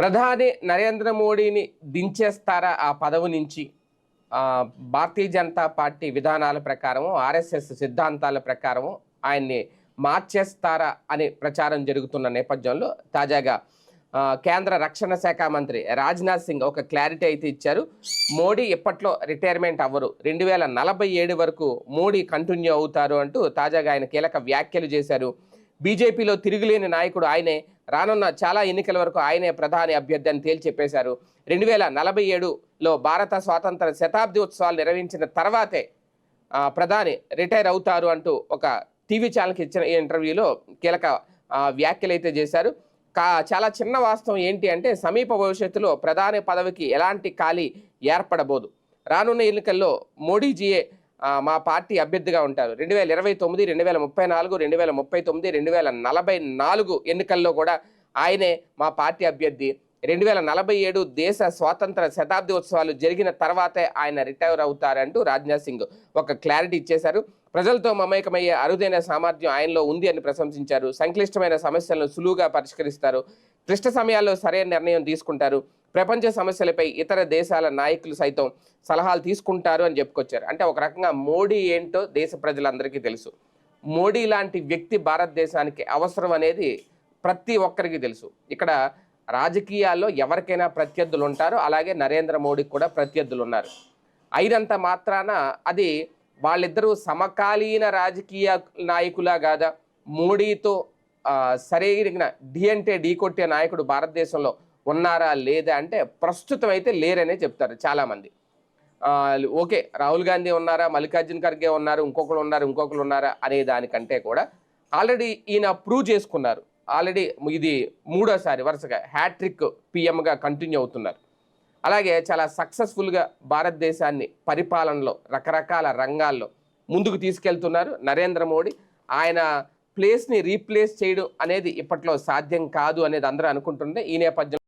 ప్రధాని నరేంద్ర మోడీని దించేస్తారా ఆ పదవి నుంచి? భారతీయ జనతా పార్టీ విధానాల ప్రకారం ఆర్ఎస్ఎస్ సిద్ధాంతాల ప్రకారం ఆయన్ని మార్చేస్తారా అనే ప్రచారం జరుగుతున్న నేపథ్యంలో తాజాగా కేంద్ర రక్షణ శాఖ మంత్రి రాజ్నాథ్ సింగ్ ఒక క్లారిటీ అయితే ఇచ్చారు. మోడీ ఇప్పట్లో రిటైర్మెంట్ అవ్వరు. రెండు వేల నలభై ఏడు వరకు మోడీ కంటిన్యూ అవుతారు అంటూ తాజాగా ఆయన కీలక వ్యాఖ్యలు చేశారు. బీజేపీలో తిరుగులేని నాయకుడు ఆయనే. రానున్న చాలా ఎన్నికల వరకు ఆయనే ప్రధాని అభ్యర్థి అని తేల్చి చెప్పేశారు రెండు వేల నలభై ఏడులో భారత స్వాతంత్ర శతాబ్ది ఉత్సవాలు నిర్వహించిన తర్వాతే ప్రధాని రిటైర్ అవుతారు అంటూ ఒక టీవీ ఛానల్కి ఇచ్చిన ఈ ఇంటర్వ్యూలో కీలక వ్యాఖ్యలు అయితే చేశారు. కా చాలా చిన్న వాస్తవం ఏంటి అంటే సమీప భవిష్యత్తులో ప్రధాని పదవికి ఎలాంటి ఖాళీ ఏర్పడబోదు. రానున్న ఎన్నికల్లో మోడీజీయే మా పార్టీ అభ్యర్థిగా ఉంటారు. రెండు వేల ఇరవై తొమ్మిది రెండు వేల ముప్పై నాలుగు రెండు వేల ముప్పై తొమ్మిది రెండు వేల నలభై నాలుగు ఎన్నికల్లో కూడా ఆయనే మా పార్టీ అభ్యర్థి. రెండు వేల నలభై ఏడు దేశ స్వాతంత్ర శతాబ్ది ఉత్సవాలు జరిగిన తర్వాతే ఆయన రిటైర్ అవుతారంటూ రాజ్నాథ్ సింగ్ ఒక క్లారిటీ ఇచ్చేశారు. ప్రజలతో మమేకమయ్యే అరుదైన సామర్థ్యం ఆయనలో ఉంది అని ప్రశంసించారు. సంక్లిష్టమైన సమస్యలను సులువుగా పరిష్కరిస్తారు. క్లిష్ట సమయాల్లో సరైన నిర్ణయం తీసుకుంటారు. ప్రపంచ సమస్యలపై ఇతర దేశాల నాయకులు సైతం సలహాలు తీసుకుంటారు అని చెప్పుకొచ్చారు. అంటే ఒక రకంగా మోడీ ఏంటో దేశ ప్రజలందరికీ తెలుసు. మోడీ లాంటి వ్యక్తి భారతదేశానికి అవసరం అనేది ప్రతి ఒక్కరికి తెలుసు. ఇక్కడ రాజకీయాల్లో ఎవరికైనా ప్రత్యర్థులు ఉంటారు. అలాగే నరేంద్ర మోడీకి కూడా ప్రత్యర్థులు ఉన్నారు. అయినంత మాత్రాన అది వాళ్ళిద్దరూ సమకాలీన రాజకీయ నాయకులా కాదా? మోడీతో సరైన ఢీ అంటే ఢీ కొట్టే నాయకుడు భారతదేశంలో ఉన్నారా లేదా అంటే ప్రస్తుతం అయితే లేరనే చెప్తారు చాలామంది. ఓకే రాహుల్ గాంధీ ఉన్నారా మల్లికార్జున్ ఖర్గే ఉన్నారు ఇంకొకరు ఉన్నారు ఇంకొకరు ఉన్నారా అనే దానికంటే కూడా ఆల్రెడీ ఈయన ప్రూవ్ చేసుకున్నారు. ఆల్రెడీ ఇది మూడోసారి వరుసగా హ్యాట్రిక్ పిఎంగా కంటిన్యూ అవుతున్నారు. అలాగే చాలా సక్సెస్ఫుల్గా భారతదేశాన్ని పరిపాలనలో రకరకాల రంగాల్లో ముందుకు తీసుకెళ్తున్నారు నరేంద్ర మోడీ. ఆయన ప్లేస్ని రీప్లేస్ చేయడం అనేది ఇప్పట్లో సాధ్యం కాదు అనేది అందరూ అనుకుంటుంటే ఈ నేపథ్యం